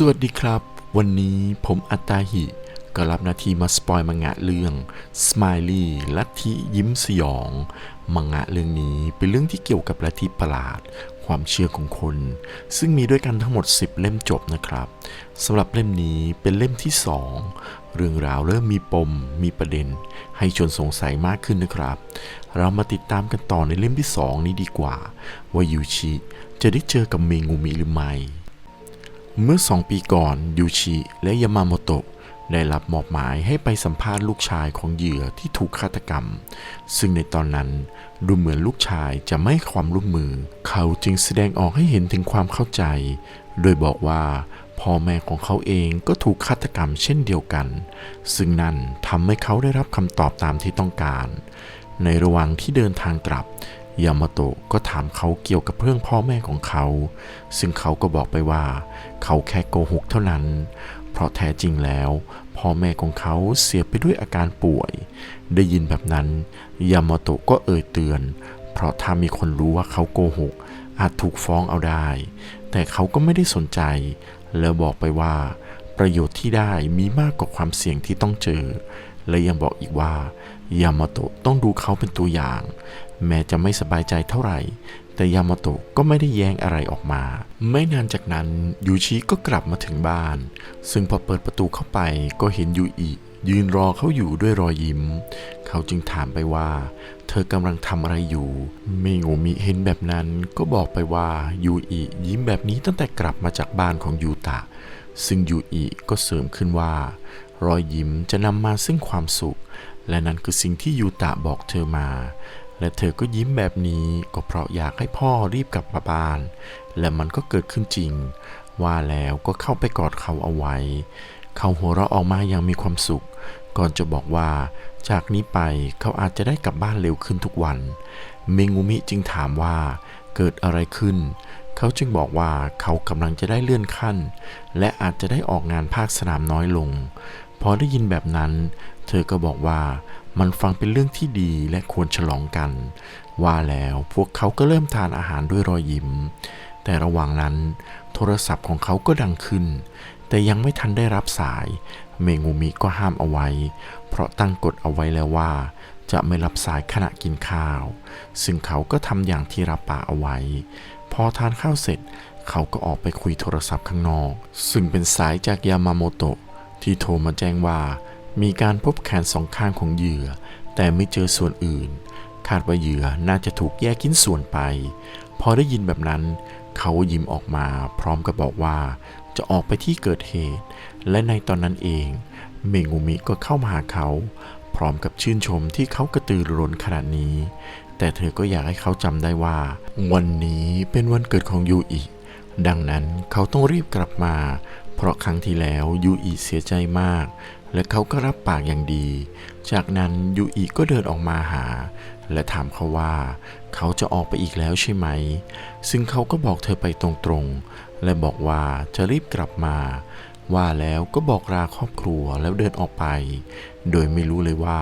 สวัสดีครับ วันนี้ผมอัตตาหิ ก็รับหน้าที่มาสปอยมังงะเรื่อง Smiley ลัทธิยิ้มสยอง มังงะเรื่องนี้เป็นเรื่องที่เกี่ยวกับลัทธิประหลาด ความเชื่อของคน ซึ่งมีด้วยกันทั้งหมด 10 เล่มจบนะครับสำหรับเล่มนี้เป็นเล่มที่ 2 เรื่องราวเริ่มมีปม มีประเด็น ให้ชวนสงสัยมากขึ้นนะครับ เรามาติดตามกันต่อในเล่มที่ 2 นี้ดีกว่า ว่ายูชิจะได้เจอกับเมงูมิหรือไม่ เมื่อสองปีก่อนยูชิและยามาโมโตะได้รับมอบหมายให้ไปสัมภาษณ์ลูกชายของเหยื่อที่ถูกฆาตกรรม ซึ่งในตอนนั้นดูเหมือนลูกชายจะไม่ความร่วมมือ เขาจึงแสดงออกให้เห็นถึงความเข้าใจ โดยบอกว่าพ่อแม่ของเขาเองก็ถูกฆาตกรรมเช่นเดียวกัน ซึ่งนั่นทำให้เขาได้รับคำตอบตามที่ต้องการ ในระหว่างที่เดินทางกลับ ยามาโตะก็ถามเขาเกี่ยวกับเรื่องพ่อแม่ของเขา ซึ่งเขาก็บอกไปว่า เขาแค่โกหกเท่านั้น เพราะแท้จริงแล้ว พ่อแม่ของเขาเสียไปด้วยอาการป่วย ได้ยินแบบนั้นยามาโตะก็เอ่ยเตือน เพราะถ้ามีคนรู้ว่าเขาโกหก อาจถูกฟ้องเอาได้ แต่เขาก็ไม่ได้สนใจ แล้วบอกไปว่า ประโยชน์ที่ได้มีมากกว่าความเสี่ยงที่ต้องเจอ และยังบอกอีกว่ายามาโตะต้องดูเขาเป็นตัวอย่าง แม้จะไม่สบายใจเท่าไหร่ แต่ยามาโตะก็ไม่ได้แย้งอะไรออกมา ไม่นานจากนั้นยูชิก็กลับมาถึงบ้าน ซึ่งพอเปิดประตูเข้าไปก็เห็นยูอิยืนรอเขาอยู่ด้วยรอยยิ้ม เขาจึงถามไปว่า เธอกำลังทำอะไรอยู่เมงูมิเห็นแบบนั้นก็บอกไปว่ายูอิยิ้มแบบนี้ตั้งแต่กลับมาจากบ้านของยูตะ ซึ่งยูอิก็เสริมขึ้นว่า รอยยิ้มจะนำมาซึ่งความสุข และนั่นคือสิ่งที่ยูตะบอกเธอมา และเธอก็ยิ้มแบบนี้ก็เพราะอยากให้พ่อรีบกลับมาบ้าน และมันก็เกิดขึ้นจริง ว่าแล้วก็เข้าไปกอดเขาเอาไว้ เขาหัวเราะออกมาอย่างมีความสุข ก่อนจะบอกว่าจากนี้ไปเขาอาจจะได้กลับบ้านเร็วขึ้นทุกวัน เมงูมิจึงถามว่าเกิดอะไรขึ้น เขาจึงบอกว่าเขากำลังจะได้เลื่อนขั้น และอาจจะได้ออกงานภาคสนามน้อยลง พอได้ยินแบบนั้น เธอก็บอกว่า มันฟังเป็นเรื่องที่ดีและควรฉลองกัน ว่าแล้วพวกเขาก็เริ่มทานอาหารด้วยรอยยิ้ม แต่ระหว่างนั้น โทรศัพท์ของเขาก็ดังขึ้น แต่ยังไม่ทันได้รับสาย เมงูมิก็ห้ามเอาไว้ เพราะตั้งกฎเอาไว้แล้วว่า จะไม่รับสายขณะกินข้าว ซึ่งเขาก็ทำอย่างที่รับปากเอาไว้ พอทานข้าวเสร็จ เขาก็ออกไปคุยโทรศัพท์ข้างนอก ซึ่งเป็นสายจากยามาโมโตะที่โทรมาแจ้งว่า มีการพบแขนสองข้างของเหยื่อ แต่ไม่เจอส่วนอื่น คาดว่าเหยื่อน่าจะถูกแยกชิ้นส่วนไป พอได้ยินแบบนั้น เขายิ้มออกมาพร้อมกับบอกว่า จะออกไปที่เกิดเหตุ และในตอนนั้นเอง เมงูมิก็เข้ามาหาเขา พร้อมกับชื่นชมที่เขากระตือรือร้นขนาดนี้ แต่เธอก็อยากให้เขาจำได้ว่า วันนี้เป็นวันเกิดของยูอิดังนั้นเขาต้องรีบกลับมา เพราะครั้งที่แล้วยูอิเสียใจมาก และเขาก็รับปากอย่างดี จากนั้นยูอิก็เดินออกมาหา และถามเขาว่า เขาจะออกไปอีกแล้วใช่ไหม ซึ่งเขาก็บอกเธอไปตรงๆ และบอกว่าจะรีบกลับมา ว่าแล้วก็บอกลาครอบครัวแล้วเดินออกไป โดยไม่รู้เลยว่า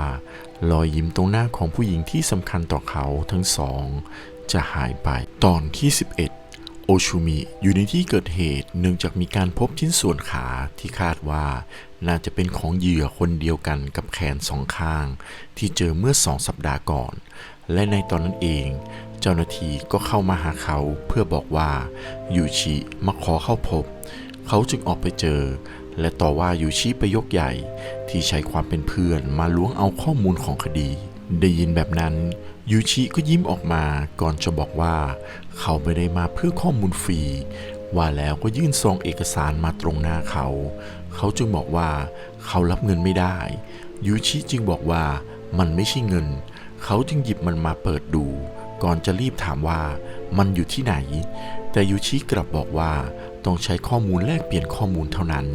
รอยยิ้มตรงหน้าของผู้หญิงที่สำคัญต่อเขาทั้งสอง จะหายไปตอนที่ 11 โอชูมิอยู่ในที่เกิดเหตุเนื่องจากมีการพบชิ้นส่วนขาที่คาดว่า น่าจะเป็นของเหยื่อคนเดียวกันกับแขนสองข้าง ที่เจอเมื่อสองสัปดาห์ก่อน และในตอนนั้นเอง เจ้าหน้าที่ก็เข้ามาหาเขาเพื่อบอกว่ายูชิมาขอเข้าพบ เขาจึงออกไปเจอ และต่อว่ายูชิไปยกใหญ่ ที่ใช้ความเป็นเพื่อนมาล้วงเอาข้อมูลของคดี ได้ยินแบบนั้น ยูชิก็ยิ้มออกมาก่อนจะบอกว่า เขาไม่ได้มาเพื่อข้อมูลฟรี ว่าแล้วก็ยื่นซองเอกสารมาตรงหน้าเขา เขาจึงบอกว่าเขารับเงินไม่ได้ ยูชิจึงบอกว่ามันไม่ใช่เงิน เขาจึงหยิบมันมาเปิดดู ก่อนจะรีบถามว่ามันอยู่ที่ไหน แต่ยูชิกลับบอกว่า ต้องใช้ข้อมูลแลกเปลี่ยนข้อมูลเท่านั้น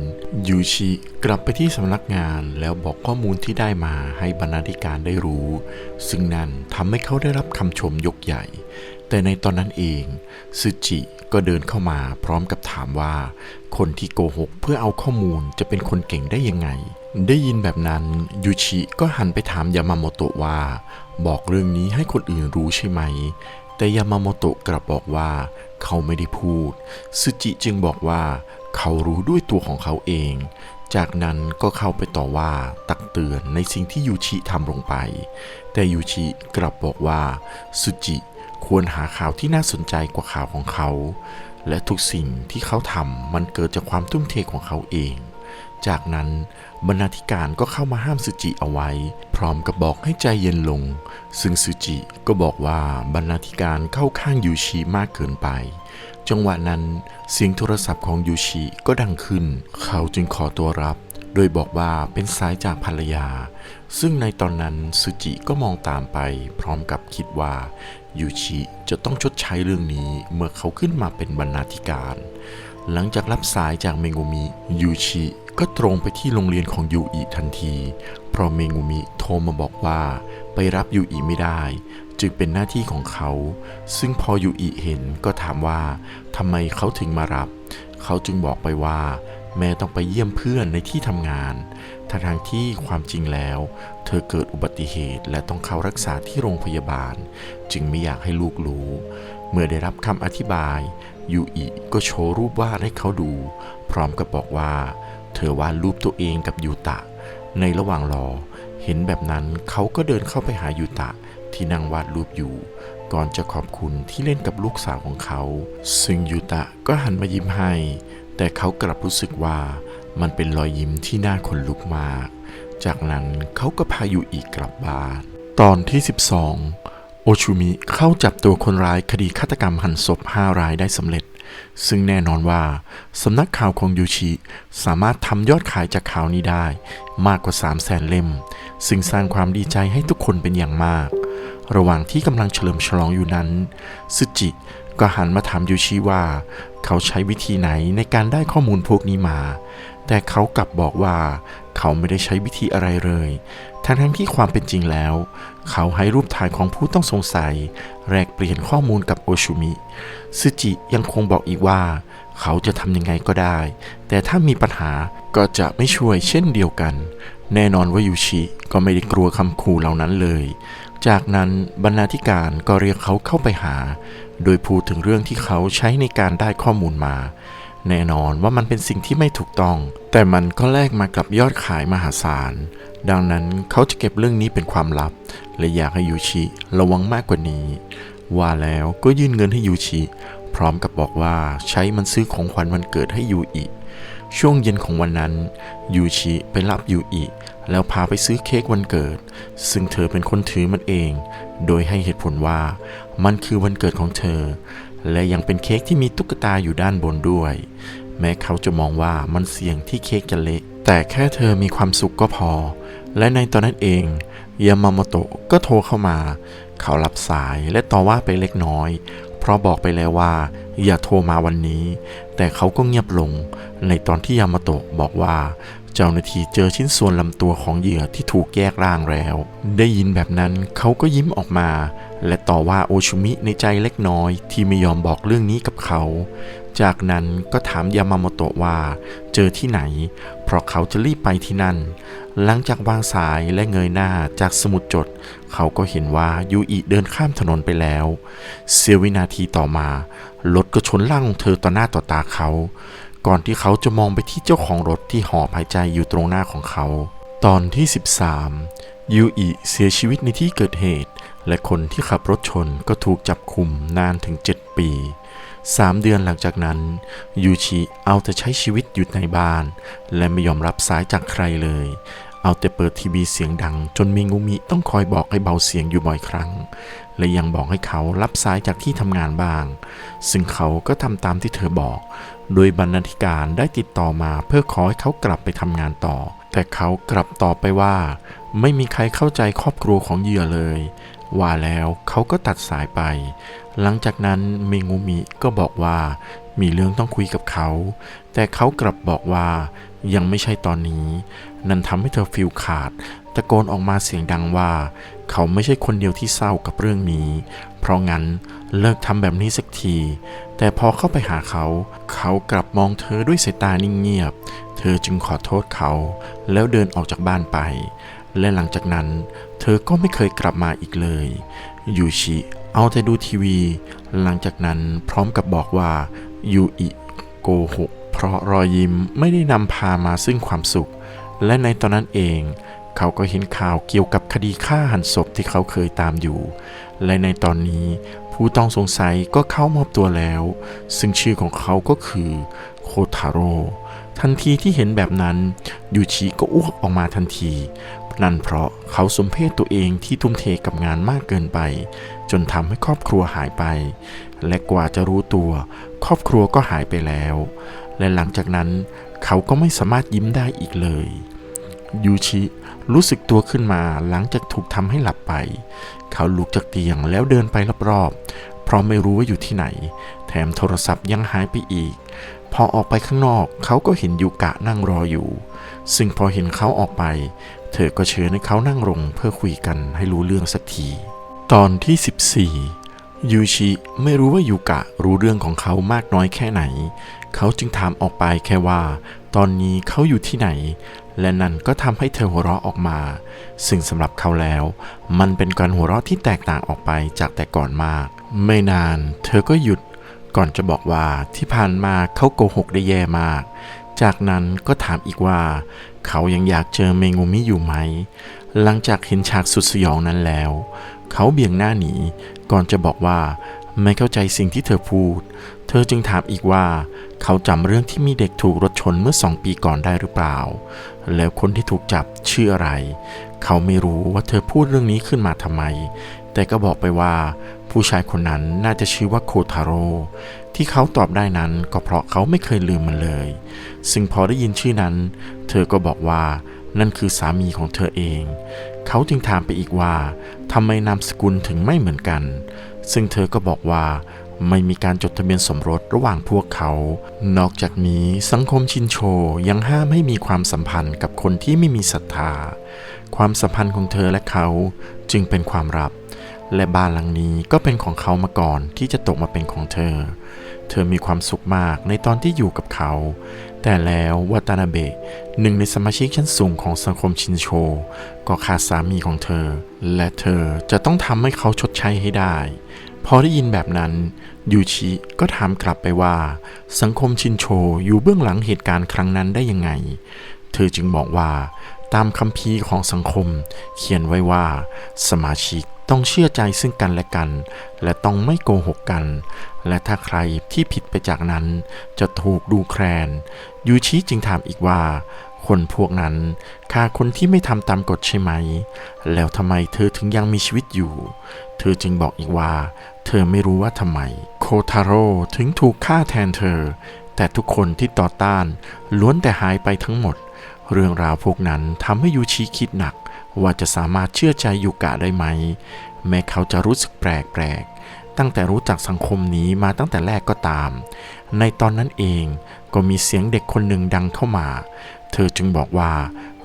ยูชิกลับไปที่สำนักงานแล้วบอกข้อมูลที่ได้มาให้บรรณาธิการได้รู้ ซึ่งนั่นทำให้เขาได้รับคำชมยกใหญ่ แต่ในตอนนั้นเองซึจิก็เดินเข้ามาพร้อมกับถามว่า คนที่โกหกเพื่อเอาข้อมูลจะเป็นคนเก่งได้ยังไง ได้ยินแบบนั้นยูชิก็หันไปถามยามาโมโตะว่า บอกเรื่องนี้ให้คนอื่นรู้ใช่ไหม แต่ยามาโมโตะกลับบอกว่า เขาไม่ได้พูดซึจิจึงบอกว่าเขารู้ด้วยตัวของเขาเอง จากนั้นก็เข้าไปต่อว่าตักเตือนในสิ่งที่ยูชิทำลงไป แต่ยูชิกลับบอกว่าสุจิควรหาข่าวที่น่าสนใจกว่าข่าวของเขา และทุกสิ่งที่เขาทำมันเกิดจากความทุ่มเทของเขาเอง จากนั้น บรรณาธิการก็เข้ามาห้ามสุจิเอาไว้ พร้อมกับบอกให้ใจเย็นลง ซึ่งสุจิก็บอกว่าบรรณาธิการเข้าข้างยูชิมากเกินไป จังหวะนั้นเสียงโทรศัพท์ของยูชิก็ดังขึ้น เขาจึงขอตัวรับ โดยบอกว่าเป็นสายจากภรรยา ซึ่งในตอนนั้นสุจิก็มองตามไป พร้อมกับคิดว่ายูชิจะต้องชดใช้เรื่องนี้เมื่อเขาขึ้นมาเป็นบรรณาธิการหลังจากรับสายจากเมงูมิยูชิ ก็ตรงไปที่โรงเรียนของยูอิทันที เพราะเมงูมิโทรมาบอกว่าไปรับยูอิไม่ได้ จึงเป็นหน้าที่ของเขา ซึ่งพอยูอิเห็นก็ถามว่าทำไมเขาถึงมารับ เขาจึงบอกไปว่า แม่ต้องไปเยี่ยมเพื่อนในที่ทำงานทางทางที่ความจริงแล้ว เธอเกิดอุบัติเหตุและต้องเข้ารักษาที่โรงพยาบาล จึงไม่อยากให้ลูกรู้ เมื่อได้รับคำอธิบายยูอิก็โชว์รูปวาดให้เขาดู พร้อมกับบอกว่า เธอวาดรูปตัวเองกับยูตะ ในระหว่างรอ เห็นแบบนั้นเขาก็เดินเข้าไปหายูตะ ที่นั่งวาดรูปอยู่ ก่อนจะขอบคุณที่เล่นกับลูกสาวของเขา ซึ่งยูตะก็หันมายิ้มให้ แต่เขากลับรู้สึกว่ามันเป็นรอยยิ้มที่น่าขนลุกมาก จากนั้นเขาก็พายูอิกลับบ้าน ตอนที่ 12 โอชูมิเข้าจับตัวคนร้ายคดีฆาตกรรมหั่นศพ5รายได้สำเร็จ ซึ่งแน่นอนว่าสำนักข่าวของยูชิสามารถทำยอดขายจากข่าวนี้ได้ มากกว่า 3 0 0แสนเล่ม ซึ่งสร้างความดีใจให้ทุกคนเป็นอย่างมาก ระหว่างที่กำลังเฉลิมฉลองอยู่นั้นซึจิก็หันมาถามยูชิว่า เขาใช้วิธีไหนในการได้ข้อมูลพวกนี้มา แต่เขากลับบอกว่าเขาไม่ได้ใช้วิธีอะไรเลย ทั้งทั้งที่ความเป็นจริงแล้ว เขาให้รูปถ่ายของผู้ต้องสงสัย แลกเปลี่ยนข้อมูลกับโอชูมิซึจิยังคงบอกอีกว่า เขาจะทำยังไงก็ได้ แต่ถ้ามีปัญหาก็จะไม่ช่วยเช่นเดียวกัน แน่นอนว่ายูชิก็ไม่ได้กลัวคำขู่เหล่านั้นเลย จากนั้นบรรณาธิการก็เรียกเขาเข้าไปหา โดยพูดถึงเรื่องที่เขาใช้ในการได้ข้อมูลมาแน่นอนว่ามันเป็นสิ่งที่ไม่ถูกต้อง แต่มันก็แลกมากับยอดขายมหาศาล ดังนั้นเขาจะเก็บเรื่องนี้เป็นความลับ และอยากให้ยูชิระวังมากกว่านี้ ว่าแล้วก็ยื่นเงินให้ยูชิ พร้อมกับบอกว่าใช้มันซื้อของขวัญวันเกิดให้ยูอิช่วงเย็นของวันนั้นยูชิไปรับยูอิแล้วพาไปซื้อเค้กวันเกิด ซึ่งเธอเป็นคนถือมันเอง โดยให้เหตุผลว่ามันคือวันเกิดของเธอ และยังเป็นเค้กที่มีตุ๊กตาอยู่ด้านบนด้วย แม้เขาจะมองว่ามันเสี่ยงที่เค้กจะเละแต่แค่เธอมีความสุขก็พอ และในตอนนั้นเองยามาโมโตะก็โทรเข้ามา เขารับสายและต่อว่าไปเล็กน้อย เพราะบอกไปแล้วว่า อย่าโทรมาวันนี้ แต่เขาก็เงียบลง ในตอนที่ยามาโตะบอกว่า เจ้าหน้าที่เจอชิ้นส่วนลำตัวของเหยื่อที่ถูกแยกร่างแล้ว ได้ยินแบบนั้นเขาก็ยิ้มออกมา และต่อว่าโอชุมิในใจเล็กน้อย ที่ไม่ยอมบอกเรื่องนี้กับเขา จากนั้นก็ถามยามาโมโตะว่า เจอที่ไหน เพราะเขาจะรีบไปที่นั่น หลังจากวางสายและเงยหน้าจากสมุดจด เขาก็เห็นว่ายูอิเดินข้ามถนนไปแล้ว เสี้ยววินาทีต่อมารถก็ชนร่างของเธอต่อหน้าต่อตาเขา ก่อนที่เขาจะมองไปที่เจ้าของรถที่หอบหายใจอยู่ตรงหน้าของเขา ตอนที่ 13ยูอิเสียชีวิตในที่เกิดเหตุ และคนที่ขับรถชนก็ถูกจับคุมนานถึง 7 ปี 3 เดือนหลังจากนั้น ยูชิเอาแต่ใช้ชีวิตอยู่ในบ้าน และไม่ยอมรับสายจากใครเลย เอาแต่เปิดทีวีเสียงดัง จนมีงูมิต้องคอยบอกให้เบาเสียงอยู่บ่อยครั้ง และยังบอกให้เขารับสายจากที่ทำงานบ้าง ซึ่งเขาก็ทำตามที่เธอบอก โดยบรรณาธิการได้ติดต่อมาเพื่อขอให้เขากลับไปทำงานต่อ แต่เขากลับตอบไปว่า ไม่มีใครเข้าใจครอบครัวของเหยื่อเลย ว่าแล้วเขาก็ตัดสายไป หลังจากนั้นเมงูมิก็บอกว่ามีเรื่องต้องคุยกับเขา แต่เขากลับบอกว่ายังไม่ใช่ตอนนี้ นั่นทำให้เธอฟิลขาด ตะโกนออกมาเสียงดังว่า เขาไม่ใช่คนเดียวที่เศร้ากับเรื่องนี้ เพราะงั้นเลิกทำแบบนี้สักที แต่พอเข้าไปหาเขา เขากลับมองเธอด้วยสายตานิ่งเงียบ เธอจึงขอโทษเขา แล้วเดินออกจากบ้านไป และหลังจากนั้น เธอก็ไม่เคยกลับมาอีกเลยยูชิเอาแต่ดูทีวี หลังจากนั้นพร้อมกับบอกว่ายูอิโกหกเพราะรอยยิ้มไม่ได้นำพามาซึ่งความสุข และในตอนนั้นเอง เขาก็เห็นข่าวเกี่ยวกับคดีฆ่าหันศพที่เขาเคยตามอยู่ และในตอนนี้ผู้ต้องสงสัยก็เข้ามอบตัวแล้ว ซึ่งชื่อของเขาก็คือโคทาโร่ทันทีที่เห็นแบบนั้นยูชิก็อ้วกออกมาทันที นั่นเพราะเขาสมเพศตัวเองที่ทุ่มเทกับงานมากเกินไป จนทำให้ครอบครัวหายไป และกว่าจะรู้ตัว ครอบครัวก็หายไปแล้ว และหลังจากนั้น เขาก็ไม่สามารถยิ้มได้อีกเลย ยูชิรู้สึกตัวขึ้นมาหลังจากถูกทำให้หลับไป เขาลุกจากเตียงแล้วเดินไปรอบๆเพราะไม่รู้ว่าอยู่ที่ไหน แถมโทรศัพท์ยังหายไปอีก พอออกไปข้างนอกเขาก็เห็นยูกะนั่งรออยู่ ซึ่งพอเห็นเขาออกไป เธอก็เชิญให้เขานั่งลงเพื่อคุยกันให้รู้เรื่องสักที ตอนที่ 14 ยูชิไม่รู้ว่ายูกะรู้เรื่องของเขามากน้อยแค่ไหน เขาจึงถามออกไปแค่ว่า ตอนนี้เขาอยู่ที่ไหน และนั่นก็ทำให้เธอหัวเราะออกมา ซึ่งสำหรับเขาแล้ว มันเป็นการหัวเราะที่แตกต่างออกไปจากแต่ก่อนมาก ไม่นาน เธอก็หยุดก่อนจะบอกว่าที่ผ่านมาเขาโกหกได้แย่มาก จากนั้นก็ถามอีกว่า เขายังอยากเจอเมงูมิอยู่ไหม หลังจากเห็นฉากสุดสยองนั้นแล้ว เขาเบี่ยงหน้าหนี ก่อนจะบอกว่าไม่เข้าใจสิ่งที่เธอพูด เธอจึงถามอีกว่า เขาจำเรื่องที่มีเด็กถูกรถชนเมื่อสองปีก่อนได้หรือเปล่า แล้วคนที่ถูกจับชื่ออะไร เขาไม่รู้ว่าเธอพูดเรื่องนี้ขึ้นมาทำไม แต่ก็บอกไปว่า ผู้ชายคนนั้นน่าจะชื่อว่าโคทาโร่ ที่เขาตอบได้นั้นก็เพราะเขาไม่เคยลืมมันเลย ซึ่งพอได้ยินชื่อนั้น เธอก็บอกว่านั่นคือสามีของเธอเอง เขาจึงถามไปอีกว่าทำไมนามสกุลถึงไม่เหมือนกัน ซึ่งเธอก็บอกว่าไม่มีการจดทะเบียนสมรสระหว่างพวกเขา นอกจากนี้สังคมชินโชยังห้ามให้มีความสัมพันธ์กับคนที่ไม่มีศรัทธา ความสัมพันธ์ของเธอและเขาจึงเป็นความลับ และบ้านหลังนี้ก็เป็นของเขามาก่อนที่จะตกมาเป็นของเธอ เธอมีความสุขมากในตอนที่อยู่กับเขา แต่แล้ววาตานาเบะหนึ่งในสมาชิกชั้นสูงของสังคมชินโช ก็ขาดสามีของเธอ และเธอจะต้องทำให้เขาชดใช้ให้ได้ พอได้ยินแบบนั้นยูชิก็ถามกลับไปว่า สังคมชินโชอยู่เบื้องหลังเหตุการณ์ครั้งนั้นได้ยังไง เธอจึงบอกว่า ตามคัมภีของสังคม เขียนไว้ว่า สมาชิก ต้องเชื่อใจซึ่งกันและกัน และต้องไม่โกหกกัน และถ้าใครที่ผิดไปจากนั้น จะถูกดูแคลน ยูชิจึงถามอีกว่า คนพวกนั้นฆ่าคนที่ไม่ทำตามกฎใช่ไหม แล้วทำไมเธอถึงยังมีชีวิตอยู่ เธอจึงบอกอีกว่า เธอไม่รู้ว่าทำไม โคทาโร่ถึงถูกฆ่าแทนเธอ แต่ทุกคนที่ต่อต้านล้วนแต่หายไปทั้งหมด เรื่องราวพวกนั้นทำให้ยูชิคิดหนัก ว่าจะสามารถเชื่อใจยูกะได้ไหม แม้เขาจะรู้สึกแปลกๆ ตั้งแต่รู้จักสังคมนี้มาตั้งแต่แรกก็ตาม ในตอนนั้นเองก็มีเสียงเด็กคนหนึ่งดังเข้ามา เธอจึงบอกว่า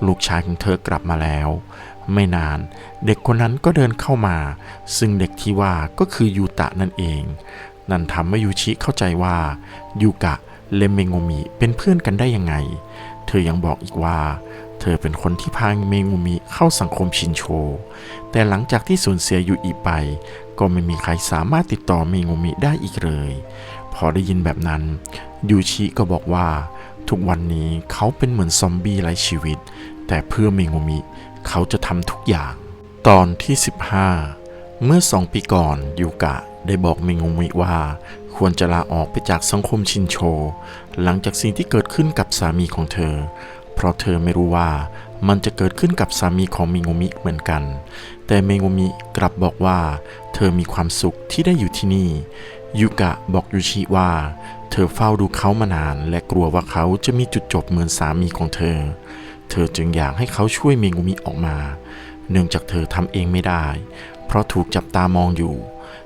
ลูกชายของเธอกลับมาแล้ว ไม่นาน เด็กคนนั้นก็เดินเข้ามา ซึ่งเด็กที่ว่าก็คือยูตะนั่นเอง นั่นทำให้ยูชิเข้าใจว่ายูกะแลเมงโงมิเป็นเพื่อนกันได้ยังไง เธอยังบอกอีกว่า เธอเป็นคนที่พาเมงุมิเข้าสังคมชินโช แต่หลังจากที่สูญเสียยูอิไป ก็ไม่มีใครสามารถติดต่อเมงุมิได้อีกเลย พอได้ยินแบบนั้น ยูชิก็บอกว่า ทุกวันนี้เขาเป็นเหมือนซอมบี้ไร้ชีวิต แต่เพื่อเมงุมิเขาจะทำทุกอย่าง ตอนที่ 15 เมื่อสองปีก่อนยูกะได้บอกเมงุมิว่า ควรจะลาออกไปจากสังคมชินโช หลังจากสิ่งที่เกิดขึ้นกับสามีของเธอ เพราะเธอไม่รู้ว่ามันจะเกิดขึ้นกับสามีของเมงุมิเหมือนกัน แต่เมงุมิกลับบอกว่า เธอมีความสุขที่ได้อยู่ที่นี่ยูกะบอกยูชิว่า เธอเฝ้าดูเขามานานและกลัวว่าเขาจะมีจุดจบเหมือนสามีของเธอ เธอจึงอยากให้เขาช่วยเมงุมิออกมา เนื่องจากเธอทำเองไม่ได้ เพราะถูกจับตามองอยู่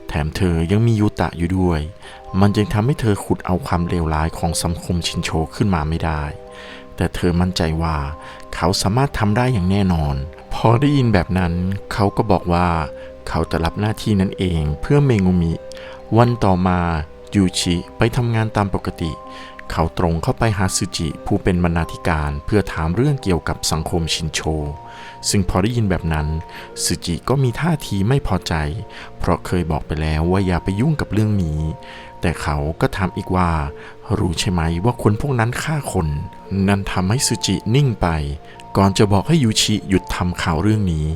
แถมเธอยังมียูตะอยู่ด้วย มันจึงทำให้เธอขุดเอาความเลวร้ายของสังคมชินโชขึ้นมาไม่ได้ แต่เธอมั่นใจว่า เขาสามารถทำได้อย่างแน่นอน พอได้ยินแบบนั้น เขาก็บอกว่า เขาจะรับหน้าที่นั้นเองเพื่อเมงุมิ วันต่อมายูชิไปทำงานตามปกติ เขาตรงเข้าไปหาซูจิผู้เป็นบรรณาธิการเพื่อถามเรื่องเกี่ยวกับสังคมชินโช ซึ่งพอได้ยินแบบนั้นซูจิก็มีท่าทีไม่พอใจ เพราะเคยบอกไปแล้วว่าอย่าไปยุ่งกับเรื่องนี้ แต่เขาก็ถามอีกว่า รู้ใช่ไหมว่าคนพวกนั้นฆ่าคน นั่นทำให้ซูจินิ่งไป ก่อนจะบอกให้ยูชิหยุดทำข่าวเรื่องนี้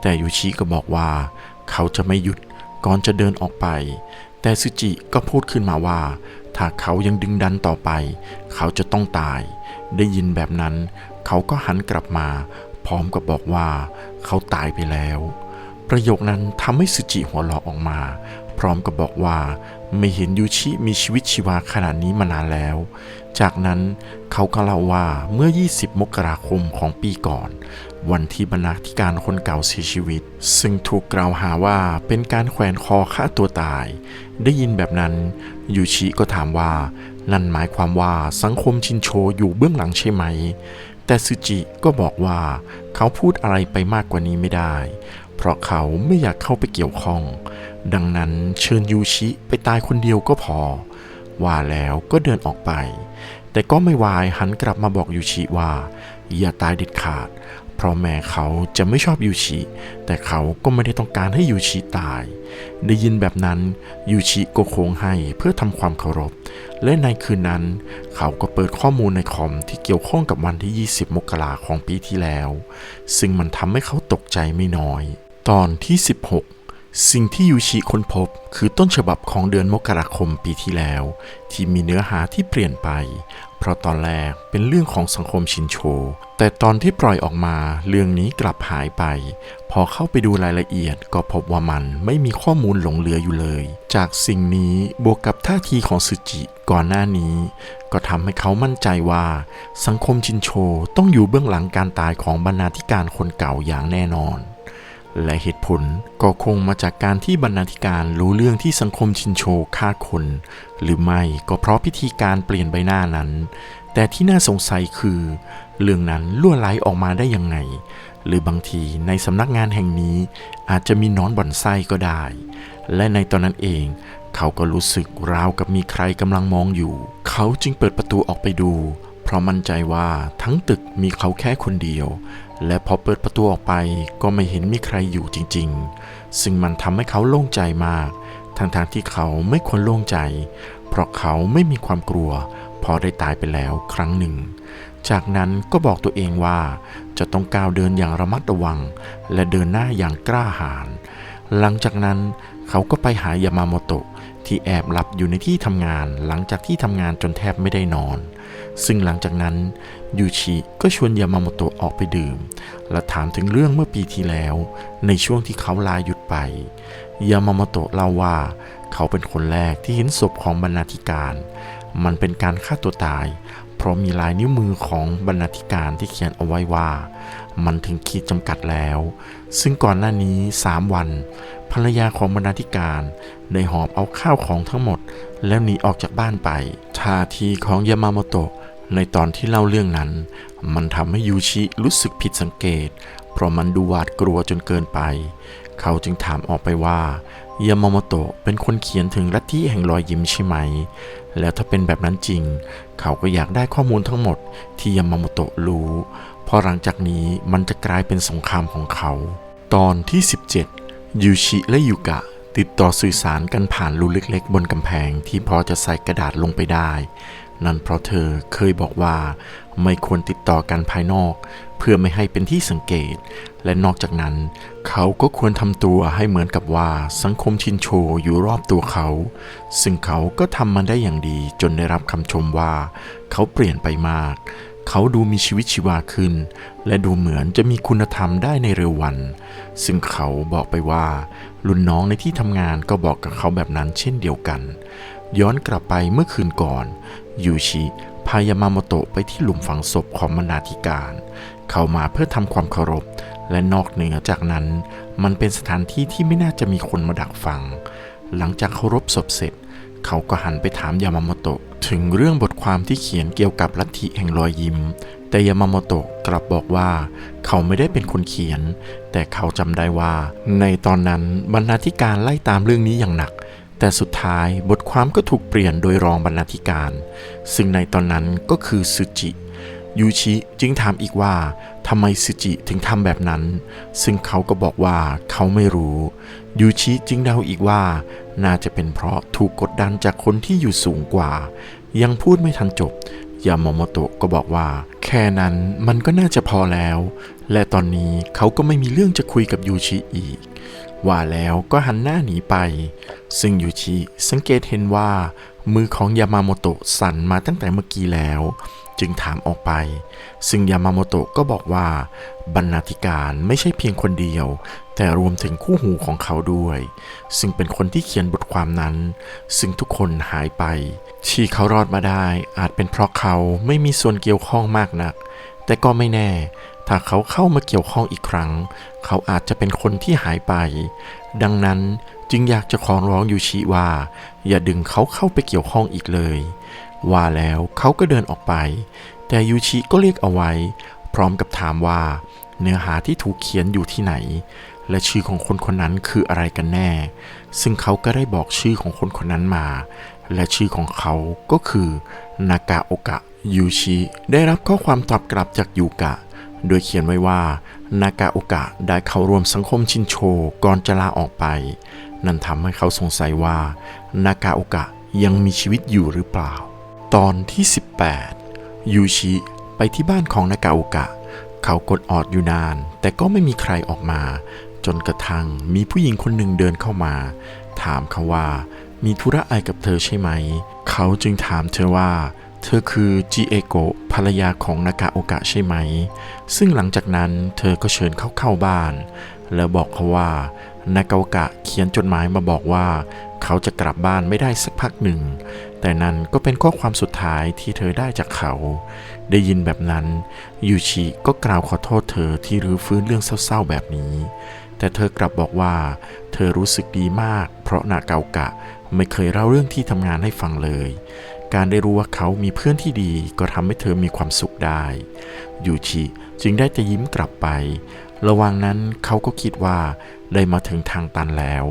แต่ยูชิก็บอกว่า เขาจะไม่หยุดก่อนจะเดินออกไป แต่ซูจิก็พูดขึ้นมาว่า ถ้าเขายังดึงดันต่อไป เขาจะต้องตาย ได้ยินแบบนั้น เขาก็หันกลับมา พร้อมกับบอกว่า เขาตายไปแล้ว ประโยคนั้นทำให้ซูจิหัวเราะออกมา พร้อมกับบอกว่า ไม่เห็นยูชิมีชีวิตชีวาขนาดนี้มานานแล้ว จากนั้นเขาก็เล่าว่าเมื่อ 20 มกราคมของปีก่อน วันที่บรรณาธิการคนเก่าเสียชีวิต ซึ่งถูกกล่าวหาว่าเป็นการแขวนคอฆ่าตัวตาย ได้ยินแบบนั้นยูชิก็ถามว่า นั่นหมายความว่าสังคมชินโชอยู่เบื้องหลังใช่ไหม แต่ซูจิก็บอกว่าเขาพูดอะไรไปมากกว่านี้ไม่ได้ เพราะเขาไม่อยากเข้าไปเกี่ยวข้อง ดังนั้นเชิญยูชิไปตายคนเดียวก็พอ ว่าแล้วก็เดินออกไป แต่ก็ไม่วายหันกลับมาบอกยูชิว่า อย่าตายเด็ดขาด เพราะแม้เขาจะไม่ชอบยูชิ แต่เขาก็ไม่ได้ต้องการให้ยูชิตาย ได้ยินแบบนั้นยูชิก็โค้งให้เพื่อทำความเคารพ และในคืนนั้น เขาก็เปิดข้อมูลในคอมที่เกี่ยวข้องกับวันที่ 20 มกราของปีที่แล้ว ซึ่งมันทำให้เขาตกใจไม่น้อย ตอนที่ 16 สิ่งที่ยูชิค้นพบคือต้นฉบับของเดือนมกราคมปีที่แล้ว ที่มีเนื้อหาที่เปลี่ยนไป เพราะตอนแรกเป็นเรื่องของสังคมชินโช แต่ตอนที่ปล่อยออกมาเรื่องนี้กลับหายไป พอเข้าไปดูรายละเอียดก็พบว่ามันไม่มีข้อมูลหลงเหลืออยู่เลย จากสิ่งนี้บวกกับท่าทีของสึจิก่อนหน้านี้ ก็ทำให้เขามั่นใจว่า สังคมชินโชต้องอยู่เบื้องหลังการตายของบรรณาธิการคนเก่าอย่างแน่นอน และเหตุผลก็คงมาจากการที่บรรณาธิการรู้เรื่องที่สังคมชินโชฆ่าคน หรือไม่ก็เพราะพิธีการเปลี่ยนใบหน้านั้น แต่ที่น่าสงสัยคือ เรื่องนั้นล่วไหลออกมาได้ยังไง หรือบางทีในสำนักงานแห่งนี้อาจจะมีนอนบ่อนไส้ก็ได้ และในตอนนั้นเอง เขาก็รู้สึกราวกับมีใครกำลังมองอยู่ เขาจึงเปิดประตูออกไปดู เพราะมั่นใจว่าทั้งตึกมีเขาแค่คนเดียว และพอเปิดประตูออกไปก็ไม่เห็นมีใครอยู่จริงๆ ซึ่งมันทำให้เขาโล่งใจมาก ทั้งๆทที่เขาไม่ควรโล่งใจ เพราะเขาไม่มีความกลัว พอได้ตายไปแล้วครั้งหนึ่ง จากนั้นก็บอกตัวเองว่า จะต้องก้าวเดินอย่างระมัดระวัง และเดินหน้าอย่างกล้าหาญ หลังจากนั้นเขาก็ไปหายามาโมโตะที่แอบหลับอยู่ในที่ทำงานหลังจากที่ทำงานจนแทบไม่ได้นอน ซึ่งหลังจากนั้น ยูชิก็ชวนยามาโมโตะออกไปดื่ม และถามถึงเรื่องเมื่อปีที่แล้ว ในช่วงที่เขาลาหยุดไป ยามาโมโตะเล่าว่า เขาเป็นคนแรกที่เห็นศพของบรรณาธิการ มันเป็นการฆ่าตัวตาย เพราะมีลายนิ้วมือของบรรณาธิการที่เขียนเอาไว้ว่า มันถึงขีดจำกัดแล้ว ซึ่งก่อนหน้านี้3วัน ภรรยาของบรรณาธิการได้หอบเอาข้าวของทั้งหมด แล้วหนีออกจากบ้านไปท่าทีของยามาโมโตะ ในตอนที่เล่าเรื่องนั้น มันทำให้ยูชิรู้สึกผิดสังเกต เพราะมันดูหวาดกลัวจนเกินไป เขาจึงถามออกไปว่ายามามโตะเป็นคนเขียนถึงลัทธิแห่งรอยยิ้มใช่ไหม แล้วถ้าเป็นแบบนั้นจริง เขาก็อยากได้ข้อมูลทั้งหมดที่ยามามโตะรู้เพราะหลังจากนี้มันจะกลายเป็นสงครามของเขา ตอนที่ 17 ยูชิและยูกะติดต่อสื่อสารกันผ่านรูเล็กๆ บนกำแพงที่พอจะใส่กระดาษลงไปได้ นั่นเพราะเธอเคยบอกว่าไม่ควรติดต่อกันภายนอก เพื่อไม่ให้เป็นที่สังเกต และนอกจากนั้น เขาก็ควรทำตัวให้เหมือนกับว่าสังคมชินโชอยู่รอบตัวเขา ซึ่งเขาก็ทำมันได้อย่างดีจนได้รับคำชมว่า เขาเปลี่ยนไปมาก เขาดูมีชีวิตชีวาขึ้น และดูเหมือนจะมีคุณธรรมได้ในเร็ววัน ซึ่งเขาบอกไปว่า รุ่นน้องในที่ทำงานก็บอกกับเขาแบบนั้นเช่นเดียวกัน ย้อนกลับไปเมื่อคืนก่อน ยูชิพายามาโมโตะไปที่หลุมฝังศพของบรรณาธิการ เข้ามาเพื่อทำความเคารพ และนอกเหนือจากนั้น มันเป็นสถานที่ที่ไม่น่าจะมีคนมาดักฟัง หลังจากเคารพศพเสร็จ เขาก็หันไปถามยามาโมโตะถึงเรื่องบทความที่เขียนเกี่ยวกับลัทธิแห่งรอยยิ้ม แต่ยามาโมโตะกลับบอกว่า เขาไม่ได้เป็นคนเขียน แต่เขาจำได้ว่า ในตอนนั้นบรรณาธิการไล่ตามเรื่องนี้อย่างหนัก แต่สุดท้ายบทความก็ถูกเปลี่ยนโดยรองบรรณาธิการ ซึ่งในตอนนั้นก็คือซูจิยูชิจึงถามอีกว่าทำไมซูจิถึงทำแบบนั้น ซึ่งเขาก็บอกว่าเขาไม่รู้ยูชิจึงเดาอีกว่า น่าจะเป็นเพราะถูกกดดันจากคนที่อยู่สูงกว่า ยังพูดไม่ทันจบยามโมโตะก็บอกว่า แค่นั้นมันก็น่าจะพอแล้ว และตอนนี้เขาก็ไม่มีเรื่องจะคุยกับยูชิอีก ว่าแล้วก็หันหน้าหนีไป ซึ่งยูชิสังเกตเห็นว่า มือของยามาโมโตะสั่นมาตั้งแต่เมื่อกี้แล้ว จึงถามออกไป ซึ่งยามาโมโตะก็บอกว่าบรรณาธิการไม่ใช่เพียงคนเดียว แต่รวมถึงคู่หูของเขาด้วย ซึ่งเป็นคนที่เขียนบทความนั้น ซึ่งทุกคนหายไป ที่เขารอดมาได้อาจเป็นเพราะเขาไม่มีส่วนเกี่ยวข้องมากนัก แต่ก็ไม่แน่ ถ้าเขาเข้ามาเกี่ยวข้องอีกครั้ง เขาอาจจะเป็นคนที่หายไป ดังนั้นจึงอยากจะขอร้องยูชิว่า อย่าดึงเขาเข้าไปเกี่ยวข้องอีกเลย ว่าแล้วเขาก็เดินออกไป แต่ยูชิก็เรียกเอาไว้ พร้อมกับถามว่า เนื้อหาที่ถูกเขียนอยู่ที่ไหน และชื่อของคนคนนั้นคืออะไรกันแน่ ซึ่งเขาก็ได้บอกชื่อของคนคนนั้นมา และชื่อของเขาก็คือนากาโอกะยูชิได้รับข้อความตอบกลับจากยูกะ โดยเขียนไว้ว่านากาโอกะได้เข้าร่วมสังคมชินโชก่อนจะลาออกไป นั่นทำให้เขาสงสัยว่านากาโอกะยังมีชีวิตอยู่หรือเปล่า ตอนที่ 18 ยูชิไปที่บ้านของนากาโอกะ เขากดออดอยู่นาน แต่ก็ไม่มีใครออกมา จนกระทั่งมีผู้หญิงคนหนึ่งเดินเข้ามา ถามเขาว่ามีธุระอะไรกับเธอใช่ไหม เขาจึงถามเธอว่า เธอคือจิเอโกะภรรยาของนากาโอกะใช่ไหม ซึ่งหลังจากนั้นเธอก็เชิญเขาเข้าบ้าน แล้วบอกเขาว่านากาโอกะเขียนจดหมายมาบอกว่า เขาจะกลับบ้านไม่ได้สักพักหนึ่ง แต่นั่นก็เป็นข้อความสุดท้ายที่เธอได้จากเขา ได้ยินแบบนั้นยูชิก็กล่าวขอโทษเธอที่รื้อฟื้นเรื่องเศร้าๆแบบนี้ แต่เธอกลับบอกว่า เธอรู้สึกดีมาก เพราะนาเกาโกะไม่เคยเล่าเรื่องที่ทำงานให้ฟังเลย การได้รู้ว่าเขามีเพื่อนที่ดีก็ทำให้เธอมีความสุขได้ ยูชิจึงได้แต่ยิ้มกลับไป ระหว่างนั้นเขาก็คิดว่าได้มาถึงทางตันแล้ว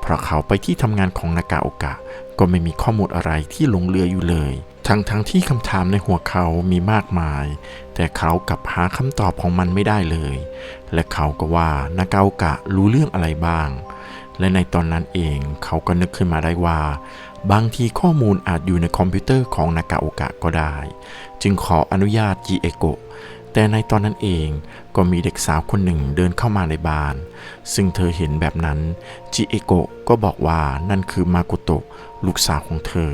เพราะเขาไปที่ทำงานของนากาโอกะ ก็ไม่มีข้อมูลอะไรที่หลงเหลืออยู่เลย ทั้งทั้งที่คำถามในหัวเขามีมากมาย แต่เขากลับหาคำตอบของมันไม่ได้เลย และเขาก็ว่านากาโอกะรู้เรื่องอะไรบ้าง และในตอนนั้นเองเขาก็นึกขึ้นมาได้ว่า บางทีข้อมูลอาจอยู่ในคอมพิวเตอร์ของนากาโอกะก็ได้ จึงขออนุญาตจีเอโกะแต่ในตอนนั้นเองก็มีเด็กสาวคนหนึ่งเดินเข้ามาในบ้าน ซึ่งเธอเห็นแบบนั้นจิเอโกะก็บอกว่านั่นคือมากุโตะลูกสาวของเธอ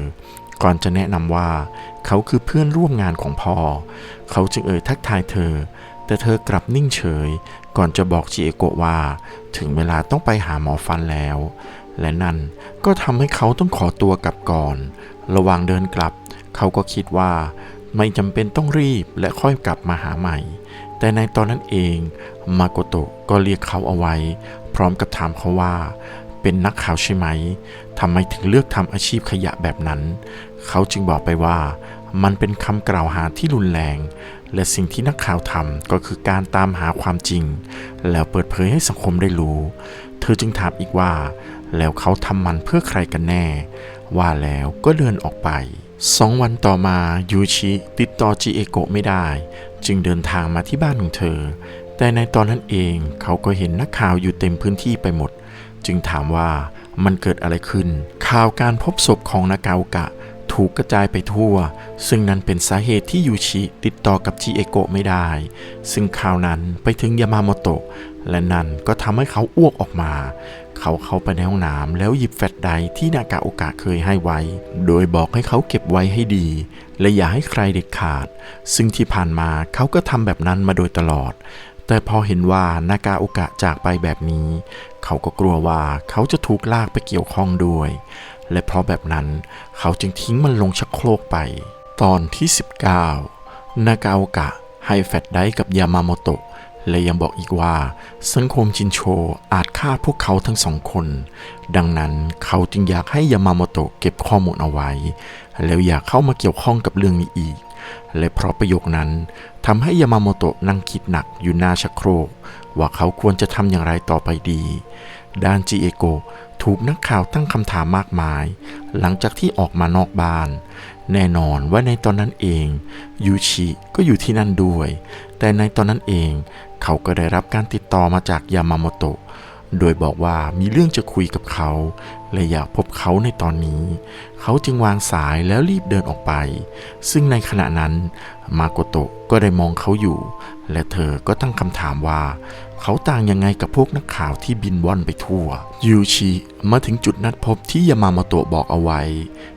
ก่อนจะแนะนำว่า เขาคือเพื่อนร่วมงานของพ่อ เขาจึงเอ่ยทักทายเธอ แต่เธอกลับนิ่งเฉย ก่อนจะบอกจิเอโกะว่า ถึงเวลาต้องไปหาหมอฟันแล้ว และนั่นก็ทำให้เขาต้องขอตัวกลับก่อน ระหว่างเดินกลับ เขาก็คิดว่าไม่จำเป็นต้องรีบและค่อยกลับมาหาใหม่ แต่ในตอนนั้นเองมาโกโตะก็เรียกเขาเอาไว้ พร้อมกับถามเขาว่า เป็นนักข่าวใช่ไหมทำไมถึงเลือกทำอาชีพขยะแบบนั้น เขาจึงบอกไปว่า มันเป็นคำกล่าวหาที่รุนแรง และสิ่งที่นักข่าวทำก็คือการตามหาความจริง แล้วเปิดเผยให้สังคมได้รู้ เธอจึงถามอีกว่า แล้วเขาทำมันเพื่อใครกันแน่ ว่าแล้วก็เดินออกไปสองวันต่อมายูชิติดต่อจิเอโกะไม่ได้ จึงเดินทางมาที่บ้านของเธอ แต่ในตอนนั้นเองเขาก็เห็นนักข่าวอยู่เต็มพื้นที่ไปหมด จึงถามว่ามันเกิดอะไรขึ้น ข่าวการพบศพของนากาโอกะ ถูกกระจายไปทั่ว ซึ่งนั่นเป็นสาเหตุที่ยูชิติดต่อกับจิเอโกะไม่ได้ ซึ่งข่าวนั้นไปถึงยามาโมโตะ และนั่นก็ทำให้เขาอ้วกออกมา เขาเข้าไปในห้องน้ำแล้วหยิบแฟลชไดท์ที่นากาโอกะเคยให้ไว้ โดยบอกให้เขาเก็บไว้ให้ดี และอย่าให้ใครเด็ดขาด ซึ่งที่ผ่านมาเขาก็ทำแบบนั้นมาโดยตลอด แต่พอเห็นว่านากาโอกะจากไปแบบนี้ เขาก็กลัวว่าเขาจะถูกลากไปเกี่ยวข้องด้วย และเพราะแบบนั้นเขาจึงทิ้งมันลงชักโครกไป ตอนที่ 19 นากาโอกะให้แฟลชไดรฟ์กับยามาโมโตะ และยังบอกอีกว่า สังคมชินโชอาจฆ่าพวกเขาทั้งสองคน ดังนั้นเขาจึงอยากให้ยามาโมโตะเก็บข้อมูลเอาไว้ แล้วอยากเข้ามาเกี่ยวข้องกับเรื่องนี้อีก และเพราะประโยคนั้นทำให้ยามาโมโตะนั่งคิดหนักอยู่หน้าชักโครก ว่าเขาควรจะทำอย่างไรต่อไปดีด้านจิเอโกถูกนักข่าวตั้งคำถามมากมาย หลังจากที่ออกมานอกบ้าน แน่นอนว่าในตอนนั้นเองยูชิก็อยู่ที่นั่นด้วย แต่ในตอนนั้นเอง เขาก็ได้รับการติดต่อมาจากยามาโมโตะ โดยบอกว่ามีเรื่องจะคุยกับเขา และอยากพบเขาในตอนนี้ เขาจึงวางสายแล้วรีบเดินออกไป ซึ่งในขณะนั้นมาโกโตะก็ได้มองเขาอยู่ และเธอก็ตั้งคำถามว่า เขาต่างยังไงกับพวกนักข่าวที่บินว่อนไปทั่ว ยูชิมาถึงจุดนัดพบที่ยามาโมโตะบอกเอาไว้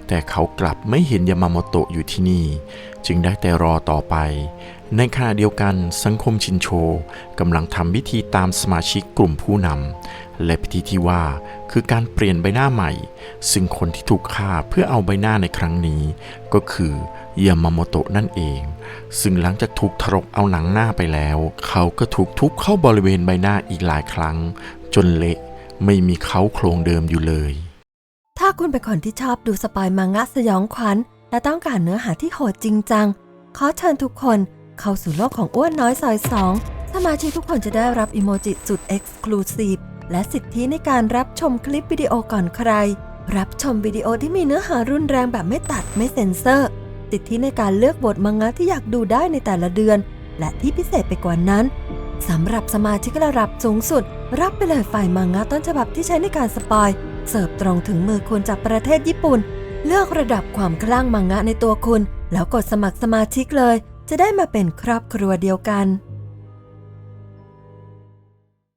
แต่เขากลับไม่เห็นยามาโมโตะอยู่ที่นี่ จึงได้แต่รอต่อไป ในขณะเดียวกันสังคมชินโชกำลังทำพิธีตามสมาชิกกลุ่มผู้นำและพิธีที่ว่าคือการเปลี่ยนใบหน้าใหม่ ซึ่งคนที่ถูกฆ่าเพื่อเอาใบหน้าในครั้งนี้ ก็คือยามาโมโตะนั่นเอง ซึ่งหลังจากถูกถลกเอาหนังหน้าไปแล้ว เขาก็ถูกทุบเข้าบริเวณใบหน้าอีกหลายครั้ง จนเละไม่มีเขาโครงเดิมอยู่เลย ถ้าคุณเป็นคนที่ชอบดูสปอยมังงะสยองขวัญและต้องการเนื้อหาที่โหดจริงจังขอเชิญทุกคน เข้าสู่โลกของอ้วนน้อยซอยสองสมาชิกทุกคนจะได้รับอิโมจิสุด Exclusive และสิทธิในการรับชมคลิปวิดีโอก่อนใคร รับชมวิดีโอที่มีเนื้อหารุนแรงแบบไม่ตัดไม่เซ็นเซอร์ สิทธิในการเลือกบทมังงะที่อยากดูได้ในแต่ละเดือน และที่พิเศษไปกว่านั้นสำหรับสมาชิกระดับสูงสุด รับไปเลยฝ่ายมังงะต้นฉบับที่ใช้ในการสปอย เสิร์ฟตรงถึงมือคุณจากประเทศญี่ปุ่น เลือกระดับความคลั่งมังงะในตัวคุณ แล้วกดสมัครสมาชิกเลย จะได้มาเป็นครอบครัวเดียวกัน